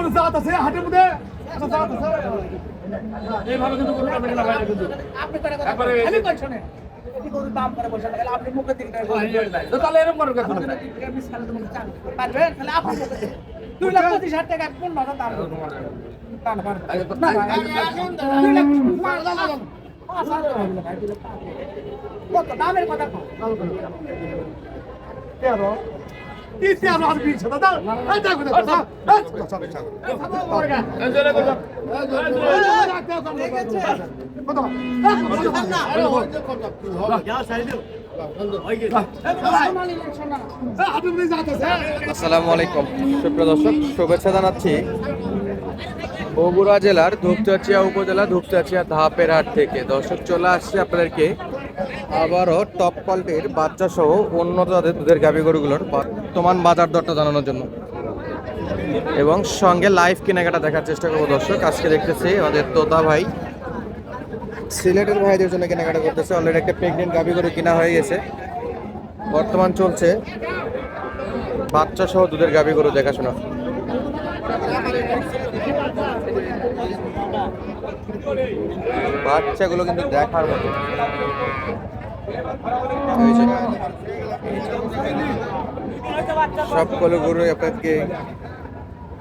কোন জাত আছে? হাটের মধ্যে? একটা জাত আছে? এইভাবে কিন্তু কোনো কাজ না বাইরে কিন্তু। আপনি করে কথা একবারে বলেন। আমি কই শোনেন? এটি গরুর দাম করে বসে থাকলে আপনি মুখে দিন তাহলে এরকম করো কেন? আপনি আপনি সালে তো মুখে চান পারবেন? তাহলে আপনি দুই লাখ পঁচিশ হাজার টাকা কোন মাথা দাম দাম পারবেন না দুই লাখ পাঁচ হাজার টাকা হলো ভাই, দুই লাখ পাঁচ হাজার। কত দামের কথা তেরো। তেরো আর দাদা এই দেখো ইলেকশন না। আসসালামু আলাইকুম। শুভেচ্ছা জানাচ্ছি। বগুড়া জেলার ধূপচাচিয়া উপজেলা, ধূপচাচিয়া ধাপের হাট থেকে। দর্শক, চলে আসছে আপনাদেরকে আবারও টপ কোয়ালিটির বাচ্চা সহ উন্নত জাতের দুধের গাভী গরুগুলোর বর্তমান বাজার দরটা জানানোর জন্য। এবং সঙ্গে লাইভ কেনাকাটা দেখার চেষ্টা করব দর্শক। আজকে দেখতেছি আমাদের তোতা ভাই। সিলেটের ভাইদের জন্য কেনাকাটা করতেছে। অলরেডি একটা প্রেগনেন্ট গাভী গরু কেনা হয়ে গেছে। বর্তমান চলছে বাচ্চা সহ দুধের গাভী গরু দেখাশোনা। বাচ্চাগুলো কিন্তু দেখার মতো। সবগুলো গরু আপনাকে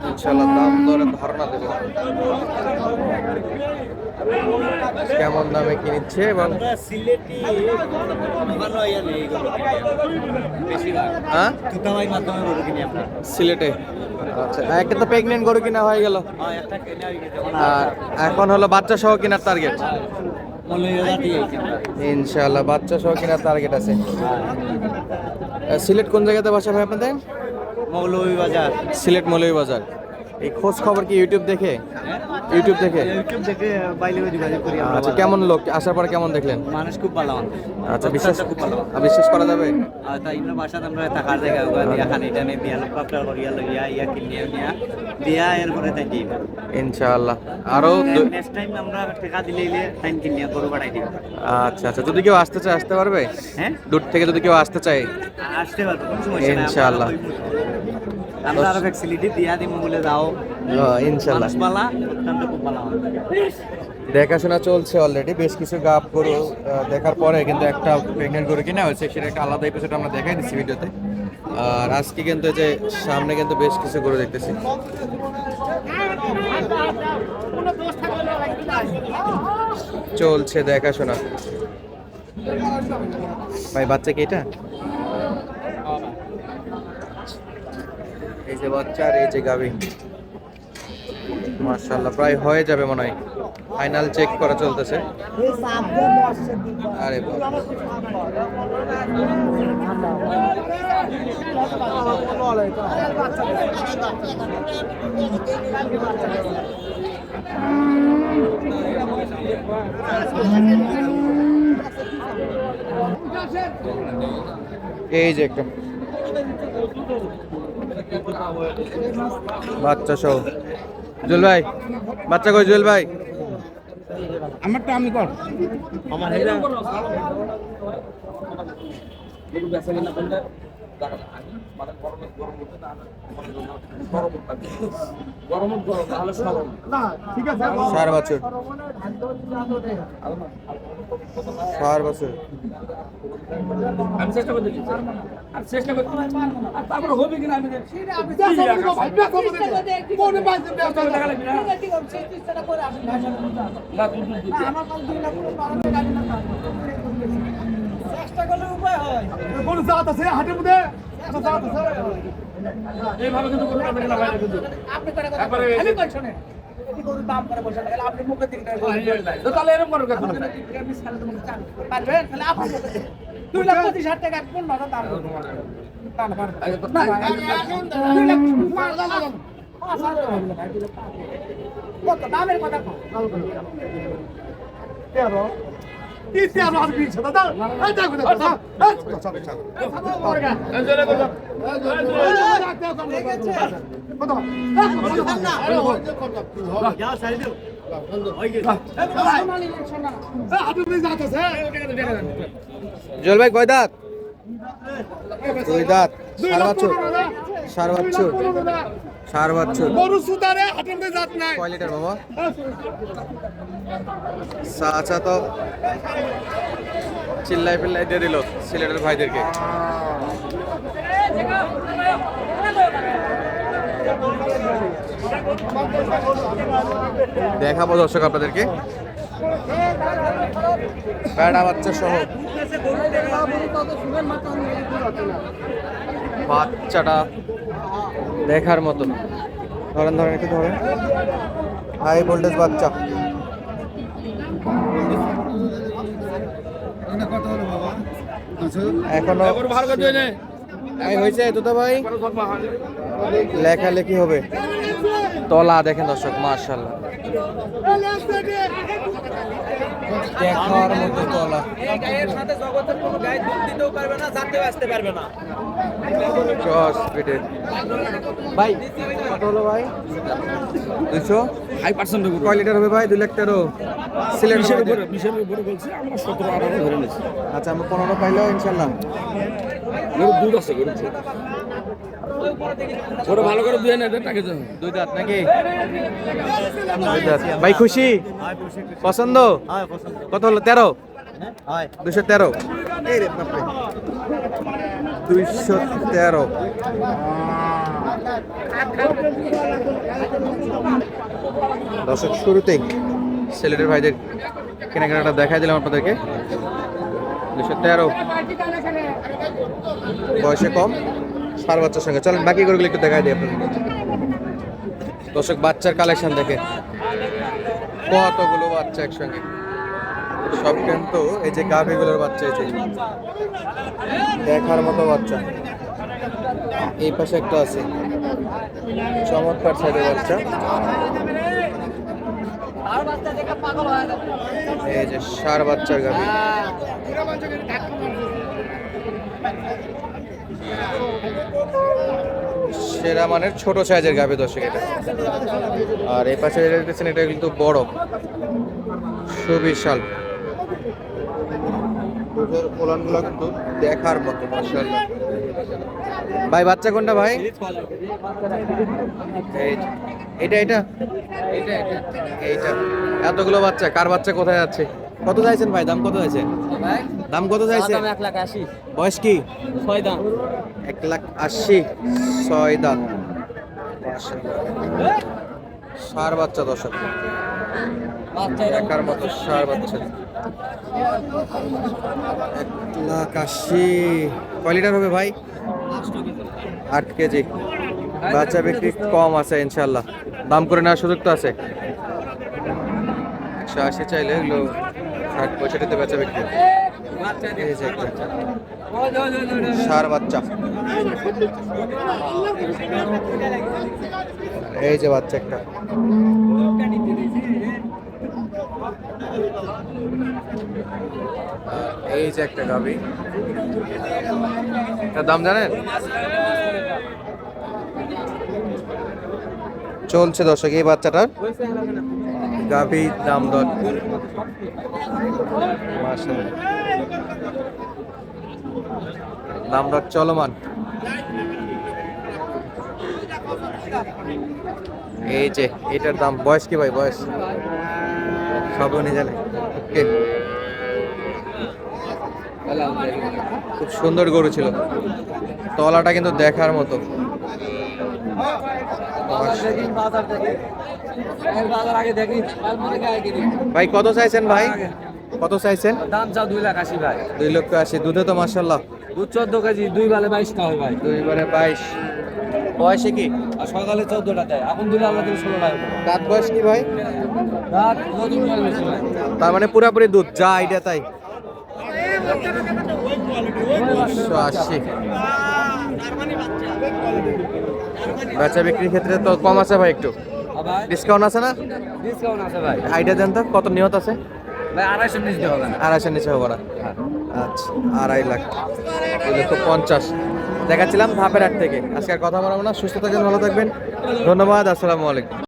ইনশাল্লাহ দাম দরে ধারণা দেবে। কেমন দামে কিনছে এবং সিলেটি হ্যাঁ? সিলেটে? আচ্ছা একটা তো প্রেগনেন্ট গরু কিনা হয়ে গেল। হ্যাঁ আর এখন হলো বাচ্চা সহ কেনার টার্গেট ইনশাআল্লাহ বাচ্চা সহ কেনার টার্গেট আছে। সিলেট কোন জায়গাতে বাসা ভাই আপনাদের? মৌলভীবাজার। সিলেট মৌলভীবাজার। এই খোঁজ খবর কি ইউটিউব দেখে? ইউটিউব দেখে? ইউটিউব দেখে বাইলে যোগাযোগ করি আচ্ছা কেমন লোক? আসার পরে কেমন দেখলেন? মানুষ খুব ভালো আচ্ছা বিশ্বাস খুব ভালো। বিশ্বাস করা যাবে? তাই ইন্দ্র বাসাত আমরা থাকার জায়গা ওগা দিয়া খানি টানি দিয়া লোক কাপড় করিয়া লইয়া ইয়া কিনিয়া নিয়া দিয়া এরপরে তাই দিই ইনশাআল্লাহ। আরও নেক্সট টাইম আমরা টাকা দিলে ইলে টাইম কিনিয়া গরু বাড়াই দিই আচ্ছা আচ্ছা যদি কেউ আসতে চায় আসতে পারবে? হ্যাঁ? দূর থেকে যদি কেউ আসতে চায়? আসতে পারব কোনো সমস্যা নাই ইনশাআল্লাহ। আমরা আরও ফ্যাসিলিটি দিয়া দিমু বলে যাও। ইনশাআল্লাহ মানুষ অত্যন্ত খুব ভালো দেখাশোনা চলছে অলরেডি বেশ কিছু গাপ গরু দেখার পরে কিন্তু একটা প্রেগনেন্ট গরু কিনা হয়েছে সেটা একটা আলাদা এপিসোড আমরা দেখাই দিচ্ছি ভিডিওতে। আর আজকে কিন্তু যে সামনে কিন্তু বেশ কিছু গরু দেখতেছি। চলছে দেখাশোনা। ভাই বাচ্চা কি এটা? যে বাচ্চা আর এই যে গাভী। মার্শাল্লাহ প্রায় হয়ে যাবে মনে হয়। ফাইনাল চেক করা চলতেছে। আরে। এই যে একটা বাচ্চা সহ। জুয়েল ভাই বাচ্চা কই জুয়েল ভাই? আমারটা আমি কর। আমার হেরা না ঠিক আছে চার বছর। চার বছর। আমি চেষ্টা করতে আর চেষ্টা করতে আর তারপরে হবে কিনা আমি। মনে না, আমার কাছে দুই লাখ কোনো বাড়াতে গাড়ি না পারব। চেষ্টা করলে উপায় হয় কোন জাত আছে হাটের মধ্যে একটা জাত আছে এইভাবে কিন্তু কোনো কাজ না বাইরে কিন্তু আপনি করে কথা। আমি কই শোনেন গরুর দাম করে বসে থাকলে আপনি তাহলে এরকম পারবেন তাহলে আপনি দুই লাখ পঁচিশ হাজার টাকা ভাই। কত দামের কথা তেরো কি তেরো আর বিশ দাদা। এই দেখো দেখো ইলেকশন না জুয়েল ভাই কয় দাঁত দুই দাঁত সার বছর সার বাচ্চুর সার বাচ্চুর গরু হাটের মধ্যে জাত নাই। কয় লিটার বাবা আচ্ছা তো চিল্লাই পিল্লাই দিয়ে দিল সিলেটের ভাইদেরকে। দেখাবো দর্শক আপনাদেরকে। প্যাডা বাচ্চা সহ। বাচ্চাটা দেখার মতন। ধরেন ধরেন, একটু ধরেন। হাই ভোল্টেজ বাচ্চা। এখনও হয়েছে তো তো ভাই। লেখালেখি হবে। তলা দেখেন দর্শক মার্শাল্লাহ দেখার মতো তলা। ভাই কত হলো ভাই? দুশো হাই পার্সেন্ট কয় লিটার হবে ভাই? দুই লাখ তেরো। সিলেট বিশের উপরে বলছি আমরা সতেরো আঠারো ধরে নিয়েছি আচ্ছা আমরা পনেরো পাইলেও ইনশাল্লাহ গরু দুধ আছে গরু দুধ। ওটা ভালো করে দিয়ে নেবে টাকা দেবে দুই দাঁত নাকি? দুই দাঁত। ভাই খুশি? পছন্দ? কত হলো? তেরো? দুশো তেরো। দুইশো তেরো। দর্শক শুরুতেই সিলেটের ভাইদের কেনাকাটা দেখাই দিলাম আপনাদেরকে। দুশো তেরো। বয়সে কম, সার বাচ্চার সঙ্গে। চলেন, বাকি গরুগুলো একটু দেখাই দিই আপনাদের দর্শক, বাচ্চার কালেকশন দেখে। কতগুলো বাচ্চা একসঙ্গে? সব কিন্তু এই যে গাভিগুলোর বাচ্চা, এই দেখার মতো বাচ্চা। এই পাশে একটা আছে, চমৎকার সাইডের বাচ্চা। এই যে সার বাচ্চার গাভি। সেরা মানের ছোট সাইজের গাবে দর্শক এটা। আর এই পাশে দেখতেছেন, এটা কিন্তু বড়, সুবিশাল। কিন্তু দেখার মতো ভাই, বাচ্চা কোনটা ভাই। এটা এটা? এইটা এটা এইটা। এতগুলো বাচ্চা, কার বাচ্চা কোথায় আছে? কত চাইছেন ভাই? দাম কত চাইছেন দাম কত চাইছেন এক লাখ আশি। বয়স কি? ছয় দাম। এক লাখ আশি ছয় দাঁত সার বাচ্চা দশক দেখার মতো সার বাচ্চা। এক লাখ আশি। কয় লিটার হবে ভাই? আট কেজি। বাচ্চা বিক্রি কম আছে ইনশাল্লাহ দাম করে নেওয়ার সুযোগ তো আছে। একশো আশি চাইলে এগুলো ষাট পঁয়ষট্টিতে বেচা বিক্রি। সার বাচ্চা। এই যে বাচ্চা একটা। এই যে একটা গাবি দাম জানেন? চলছে দর্শক, এই বাচ্চাটার? গাভী দাম দর দাম দর চলমান। এই যে, এটার দাম বয়স কি ভাই, বয়স? সব উনি জানে। খুব সুন্দর গরু ছিল। তলাটা কিন্তু দেখার মতো। ভাই কত চাইছেন ভাই? কত চাইছেন? দাম চাও দুই লাখ আশি ভাই। দুই লক্ষ আশি। দুধে তো মাসাল্লাহ দুধ চোদ্দ কেজি দুই বেলে বাইশটা হয় ভাই। দুই দুইবারে বাইশ। বয়সে কি? আর সকালে চোদ্দটা দেয়। এখন দিলে আল্লাহ দিলে ষোলো টাকা। দাঁত বয়স কি ভাই? ভাই। তার মানে পুরাপুরি দুধ যা আইডিয়া তাই। একশো আশি। বেচা বিক্রির ক্ষেত্রে তো কম আছে ভাই একটু। ডিসকাউন্ট আছে না? ডিসকাউন্ট আছে ভাই। আইডিয়া দেন তো কত নিহত আছে? ভাই আড়াইশো নিচে হবে না। আড়াইশো নিচে হবে না। আচ্ছা আড়াই লাখ। লক্ষ পঞ্চাশ। দেখাচ্ছিলাম ধাপের হাট থেকে। আজকে কথা বলব না। সুস্থ থাকবেন ভালো থাকবেন। ধন্যবাদ আসসালামু আলাইকুম।